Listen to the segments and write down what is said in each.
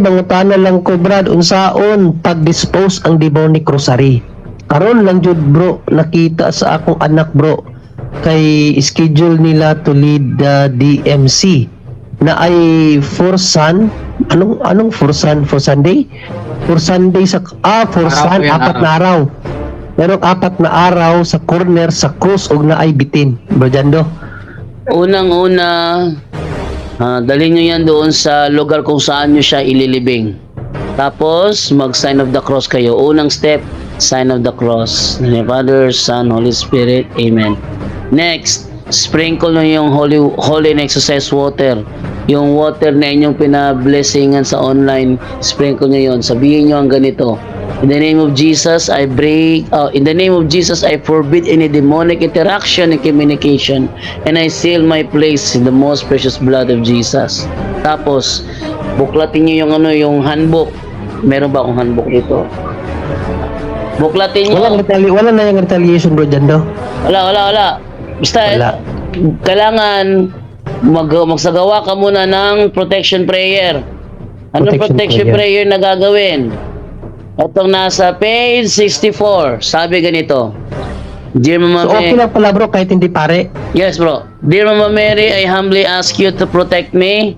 mangutana lang ko Brad unsaon pag-dispose ang demonic rosary. Karon lang jud bro nakita sa akong anak bro kay schedule nila to lead the DMC na ay for sun? Anong anong for sun? For Sunday? For Sunday sa ah for Araw sun apat na araw. Merong apat na araw sa corner sa cross ug na ay bitin. Bro Jando? Unang-una, ah, dalhin nyo yan doon sa lugar kung saan nyo siya ililibing. Tapos, mag-sign of the cross kayo. Unang step, sign of the cross. Name Father, Son, Holy Spirit. Amen. Next, sprinkle nyo yung holy, holy and exercise water. Yung water na inyong pinablessingan sa online, sprinkle nyo yon. Sabihin nyo ang ganito. In the name of Jesus, I break, uh, in the name of Jesus, I forbid any demonic interaction and communication, and I seal my place in the most precious blood of Jesus. Tapos, buklatin nyo yung ano, yung handbook. Meron ba akong handbook dito? Buklatin nyo. wala retali wala na yung retaliation bro Jando Wala, wala, wala. Basta, Wala. kailangan mag magsagawa ka muna ng protection prayer. Anong Protection protection, prayer. na gagawin? Itong nasa page 64. Sabi ganito. Dear Mama so okay Mary, lang pala bro kahit hindi pare yes bro. Dear Mama Mary, I humbly ask you to protect me,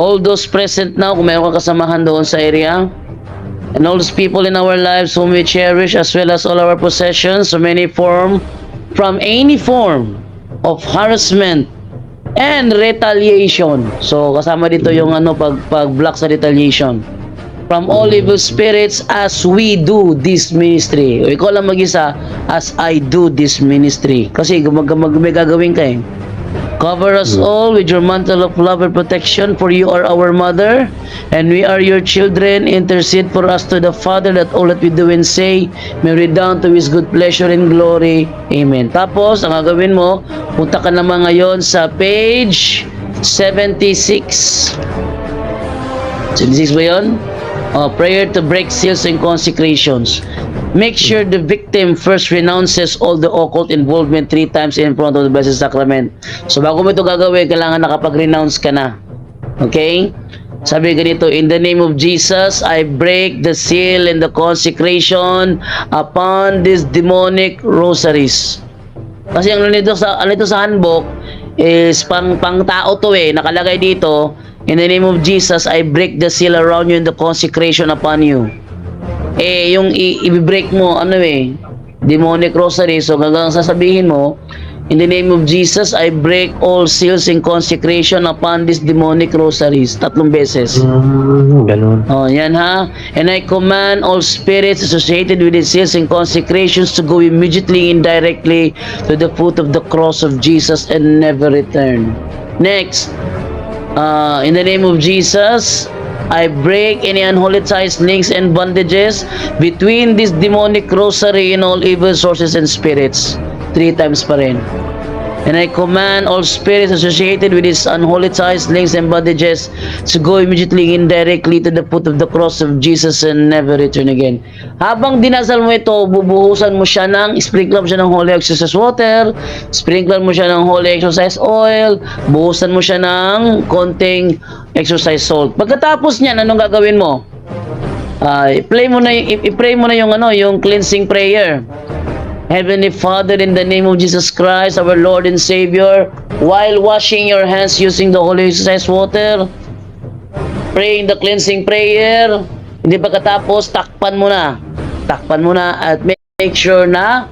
all those present now, kung meron ka kasamahan doon sa area, and all those people in our lives whom we cherish as well as all our possessions from any form from any form of harassment and retaliation. So kasama dito yung ano pag pag block sa retaliation. From all evil spirits as we do this ministry. O ikaw lang mag-isa as I do this ministry. Kasi mag, mag, may gagawin ka eh. Cover us all with your mantle of love and protection, for you are our mother, and we are your children. Intercede for us to the Father, that all that we do and say may redound to His good pleasure and glory. Amen. Tapos, ang gagawin mo, punta ka naman ngayon sa page 76. 76 ba yun? Oh, prayer to break seals and consecrations. Make sure the victim first renounces all the occult involvement three times in front of the Blessed Sacrament. So bago mo ito gagawin, kailangan nakapag-renounce ka na. Okay? Sabi ganito, In the name of Jesus, I break the seal and the consecration upon these demonic rosaries. Kasi ang nito sa ano sa handbook is pang pang tao to eh nakalagay dito in the name of Jesus I break the seal around you and the consecration upon you. Eh yung i-break mo ano eh demonic rosary so gagang sasabihin mo in the name of Jesus I break all seals and consecration upon these demonic rosaries tatlong beses. mm, ganun Oh, yan ha. And I command all spirits associated with these seals and consecrations to go immediately and directly to the foot of the cross of Jesus and never return. Next, uh, in the name of Jesus, I break any unholy ties, links, and bondages between this demonic rosary and all evil sources and spirits. Three times pa rin. And I command all spirits associated with these unholy ties, links, and bondages to go immediately and directly to the foot of the cross of Jesus and never return again. Habang dinasal mo ito, bubuhusan mo siya ng, sprinkle mo siya ng holy exercise water, sprinkle mo siya ng holy exercise oil, buhusan mo siya ng konting exercise salt. Pagkatapos niyan, anong gagawin mo? Ah, i-play mo na i-pray mo na yung ano, yung cleansing prayer. Heavenly Father, in the name of Jesus Christ, our Lord and Savior, while washing your hands using the holy exercise water, praying the cleansing prayer, hindi pagkatapos, takpan mo na. Takpan mo na at make sure na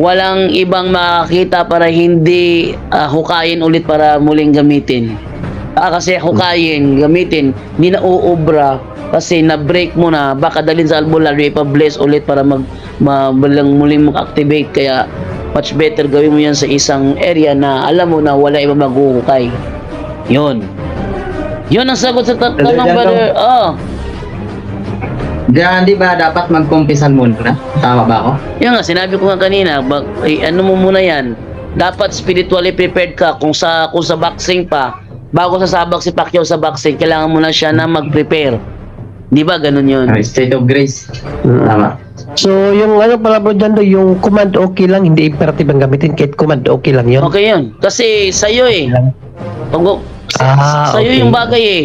walang ibang makakita para hindi ah, hukayin ulit para muling gamitin. Ah, kasi hukayin, gamitin, hindi na uubra kasi na-break mo na, baka dalhin sa albularyo, ipa-bless ulit para mag, ma, balang muling mag-activate. Kaya, much better gawin mo yan sa isang area na alam mo na wala ibang maghuhukay. Yun. Yun ang sagot sa tat- Brother tanong, Jando. brother. Oh. Diyan, di ba dapat magkumpisan muna? Tama ba ako? Yun nga, sinabi ko nga kanina, bag, eh, ano mo muna yan, dapat spiritually prepared ka kung sa kung sa boxing pa, bago sasabak si Pacquiao sa boxing, kailangan mo na siya na mag-prepare. Di ba ganun yun? Ah, State of grace. Mm. Tama. So, yung ano pala bro Jando, yung command okay lang, hindi imperative ang gamitin, kahit command okay lang yun. Okay yun. Kasi sa'yo eh. Lang. Pag, Ah, sa'yo okay. yung bagay eh.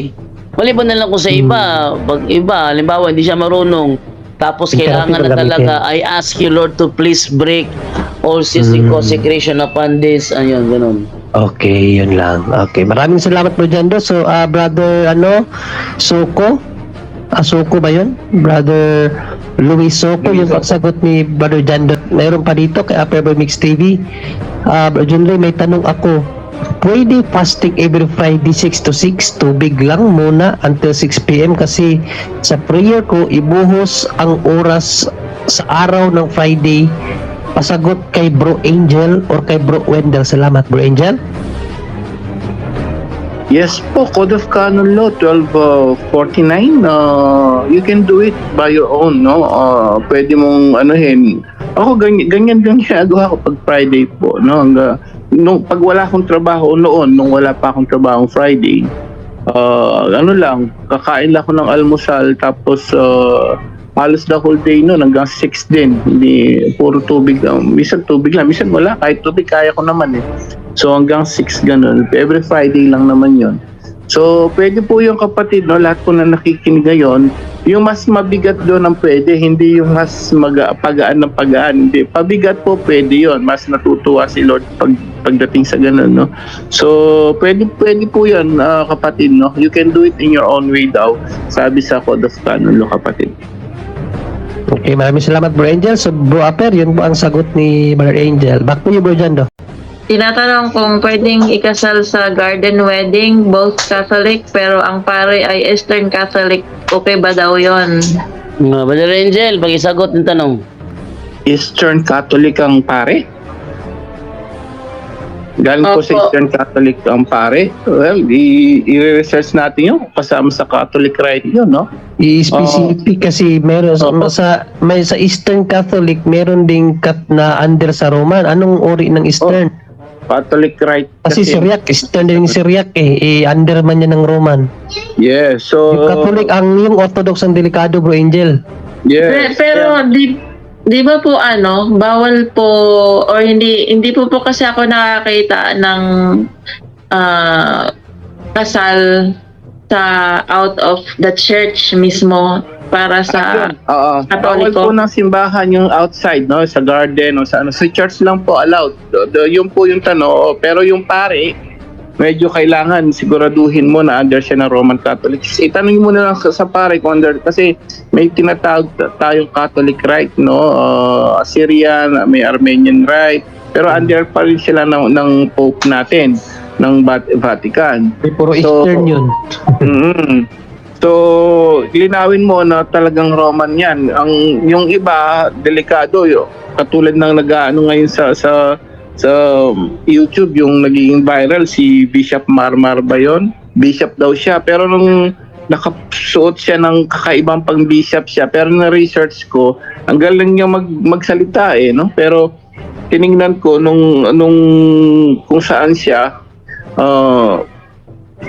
Maliban na lang kung sa iba, pag iba, halimbawa hindi siya marunong, tapos Hindi kailangan na natin talaga, I ask you Lord to please break all sisig Mm. consecration upon this, ayun, ganun. Okay, yun lang. Okay, maraming salamat Bro Jando. So, ah, brother, ano, Soko? Soko ba yun? Brother Luis Soko, yung pagsagot ni Brother Jando. Mayroon pa dito kay Upper Mix TV. Ah, Bro Junley, may tanong ako. Pwede fasting every Friday 6 to 6, tubig lang muna until 6 p.m. kasi sa prayer ko, ibuhos ang oras sa araw ng Friday Pasagot kay Bro Angel or kay Bro Wendell. Salamat, Bro Angel. Yes po, Code of Canon Law 1249. Uh, you can do it by your own, no? Uh, pwede mong anuhin. Ako ganyan ganyan lang ginagawa ko pag Friday po, no? Hangga, nung pag wala akong trabaho noon, nung wala pa akong trabaho Friday, uh, ano lang, kakain lang ako ng almusal tapos uh, halos the whole day noon hanggang 6 din. Hindi puro tubig lang. Minsan tubig lang, minsan wala. Kahit tubig kaya ko naman eh. So hanggang 6 ganun. Every Friday lang naman yon. So pwede po yung kapatid, no, lahat po na nakikinig ngayon, yung mas mabigat doon ang pwede, hindi yung mas maga, pagaan ng pagaan. Hindi. Pabigat po pwede yon. Mas natutuwa si Lord pag, pagdating sa ganun. No? So pwede, pwede po yan ah, kapatid. No? You can do it in your own way daw. Sabi sa Code of Canon Law kapatid. Okay, maraming salamat, Bro Angel. So, Bro Aper, yun po ang sagot ni Brother Angel. Back to you, Bro Jando. Tinatanong kung pwedeng ikasal sa garden wedding, both Catholic, pero ang pare ay Eastern Catholic. Okay ba daw yon? Mga Brother Angel, pag-isagot ng tanong. Eastern Catholic ang pare? Galing po sa Opo. Eastern Catholic ang pare? Well, i- i-research natin yun. Kasama sa Catholic rite yun, no? I-specific kasi meron sa, Oo. sa may sa Eastern Catholic meron ding kat na under sa Roman. Anong uri ng Eastern? Catholic rite. Kasi Syriac, Eastern din yung Syriac eh. I-under man yan ng Roman. Yes, so... Yung Catholic, ang yung Orthodox ang delikado, Bro Angel. Yes. pero di di ba po ano, bawal po or hindi hindi po po kasi ako nakakita ng ah, kasal sa out of the church mismo para sa Ayun, Oo. Bawal Katoliko. po ng simbahan yung outside, no? Sa garden o sa ano. Sa church lang po allowed. Do, do, yun po yung tanong. Oo, Pero yung pare, medyo kailangan siguraduhin mo na under siya ng Roman Catholic. Itanong mo na lang sa, sa pare kung under, kasi may tinatawag ta- tayong Catholic rite, no? Uh, Assyrian, may Armenian rite, pero under pa rin sila ng, ng Pope natin, ng Vat- Vatican. May puro So- Eastern yun. mm So, linawin mo na talagang Roman 'yan. Ang yung iba delikado 'yo. Katulad ng nag-ano ngayon sa sa sa YouTube yung naging viral si Bishop Marmar ba yun? Bishop daw siya pero nung nakasuot siya ng kakaibang pang bishop siya pero na research ko ang galing niya mag, magsalita eh no pero tiningnan ko nung nung kung saan siya uh,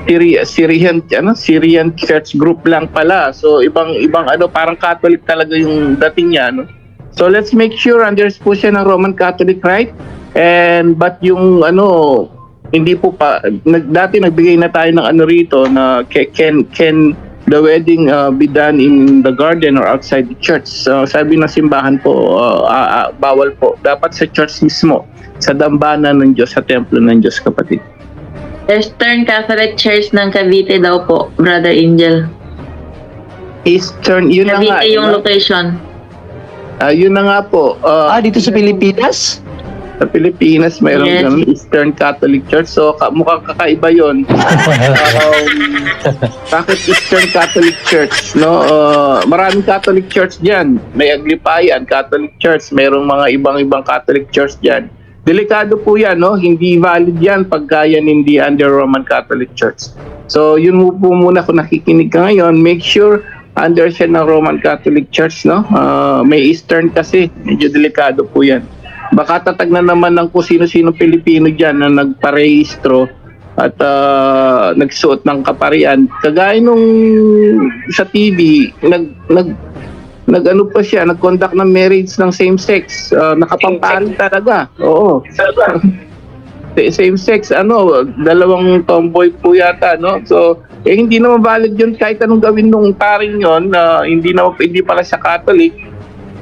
Syria, Syrian ano Syrian Church group lang pala. So ibang ibang ano parang Catholic talaga yung dating niya no. So let's make sure unders po siya ng Roman Catholic right? And but yung ano hindi po pa nag, dati nagbigay na tayo ng ano rito na ca- can can the wedding uh, be done in the garden or outside the church. So, sabi ng simbahan po uh, ah, ah, bawal po. Dapat sa church mismo, sa dambana ng Diyos, sa templo ng Diyos kapatid. Eastern Catholic Church ng Cavite daw po, Brother Angel. Eastern, yun na nga. Cavite yung yun na- location. Ah, yun na nga po. Ah, Ah, dito sa Pilipinas? Sa Pilipinas, mayroong Yes. ganun, Eastern Catholic Church. So, ka- mukhang kakaiba yun. um, bakit Eastern Catholic Church? No, Uh, maraming Catholic Church diyan. May Aglipayan Catholic Church, mayroong mga ibang-ibang Catholic Church diyan. Delikado po 'yan, no? Hindi valid 'yan pagka yan hindi under Roman Catholic Church. So, yun mo po muna kung nakikinig ka ngayon, make sure under siya ng Roman Catholic Church, no? Uh, may Eastern kasi, medyo delikado po 'yan. Baka tatag na naman ng kung sino-sino Pilipino diyan na nagparehistro at ah, nagsuot ng kaparian. Kagaya nung sa TV, nag nag nag-ano pa siya, nag-conduct ng marriage ng same sex. Uh, nakapampari talaga. Oo. same sex ano dalawang tomboy po yata no so eh hindi naman valid yun kahit anong gawin nung paring yon na hindi na hindi pala siya Catholic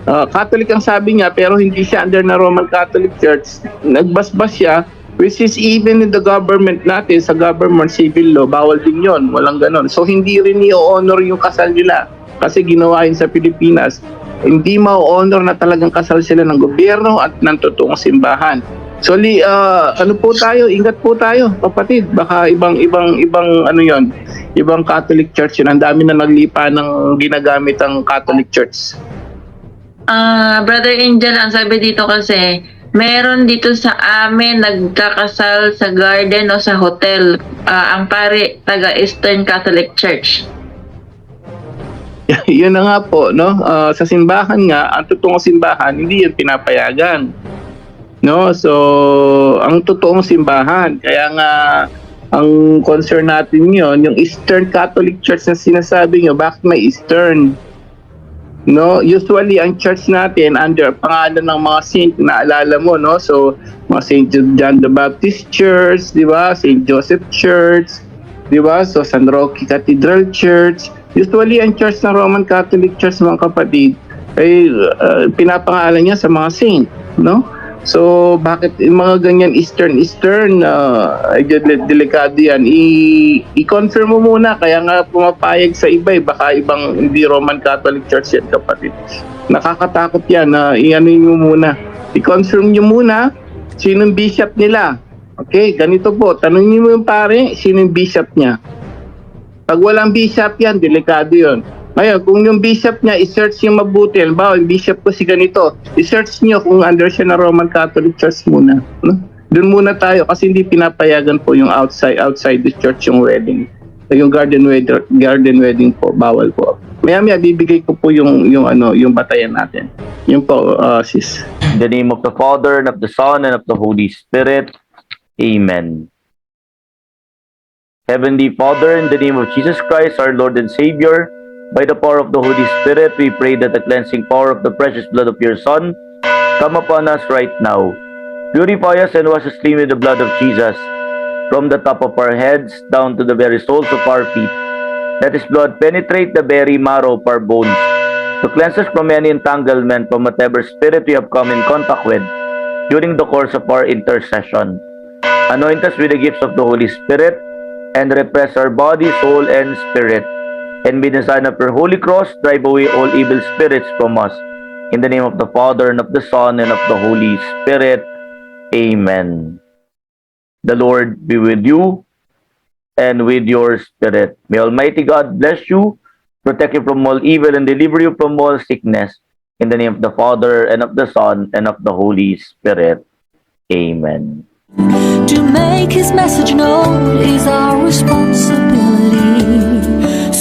Ah, Catholic ang sabi niya pero hindi siya under na Roman Catholic Church. Nagbasbas siya which is even in the government natin sa government civil law bawal din yon walang ganon so hindi rin i-honor yung kasal nila. Kasi ginawa yun sa Pilipinas. Hindi ma-honor na talagang kasal sila ng gobyerno at ng totoong simbahan. So li, ah, ano po tayo, ingat po tayo, kapatid. Baka ibang ibang ibang ano 'yon, ibang Catholic Church 'yun. Ang dami na naglipa ng ginagamit ang Catholic Church. Ah, Brother Angel, ang sabi dito kasi, meron dito sa amin nagkakasal sa garden o sa hotel. Ah, ang pare, taga Eastern Catholic Church. 'Yun na nga po, no? Ah, sa simbahan nga, ang totoong simbahan hindi 'yan pinapayagan. No? So, ang totoong simbahan, kaya nga ang concern natin 'yon, yung Eastern Catholic Church na sinasabi nyo, bakit may Eastern? No, usually ang church natin under pangalan ng mga saint na alala mo, no? So, mga Saint John the Baptist Church, di ba? Saint Joseph Church, di ba? So, San Roque Cathedral Church. Usually ang church ng Roman Catholic Church, mga kapatid, ay uh, pinapangalan niya sa mga saint, no? So, bakit yung mga ganyan Eastern Eastern uh, ay del- delikado yan. I- i-confirm mo muna kaya nga pumapayag sa iba eh, baka ibang hindi Roman Catholic Church yan kapatid. Nakakatakot yan na i-ano mo muna. I-confirm nyo muna sinong bishop nila. Okay, ganito po. Tanungin mo yung pare, sinong bishop niya. Pag walang bishop yan, delikado yon. Ngayon, kung yung bishop niya, i-search yung mabuti. Halimbawa, yung bishop ko si ganito. I-search niyo kung under siya na Roman Catholic Church muna. No? Doon muna tayo kasi hindi pinapayagan po yung outside outside the church yung wedding. Yung garden wedding, garden wedding po, bawal po. Maya-maya bibigay ko po yung yung ano, yung batayan natin. Yung po, uh, sis. In the name of the Father, and of the Son, and of the Holy Spirit. Amen. Heavenly Father, in the name of Jesus Christ, our Lord and Savior, by the power of the Holy Spirit, we pray that the cleansing power of the precious blood of your Son come upon us right now. Purify us and wash us clean with the blood of Jesus, from the top of our heads down to the very soles of our feet. Let His blood penetrate the very marrow of our bones, to cleanse us from any entanglement from whatever spirit we have come in contact with during the course of our intercession. Anoint us with the gifts of the Holy Spirit and repress our body, soul, and spirit. And by the sign of your holy cross, drive away all evil spirits from us. In the name of the Father, and of the Son, and of the Holy Spirit. Amen. The Lord be with you and with your spirit. May Almighty God bless you, protect you from all evil, and deliver you from all sickness. In the name of the Father, and of the Son, and of the Holy Spirit. Amen. To make his message known is our responsibility.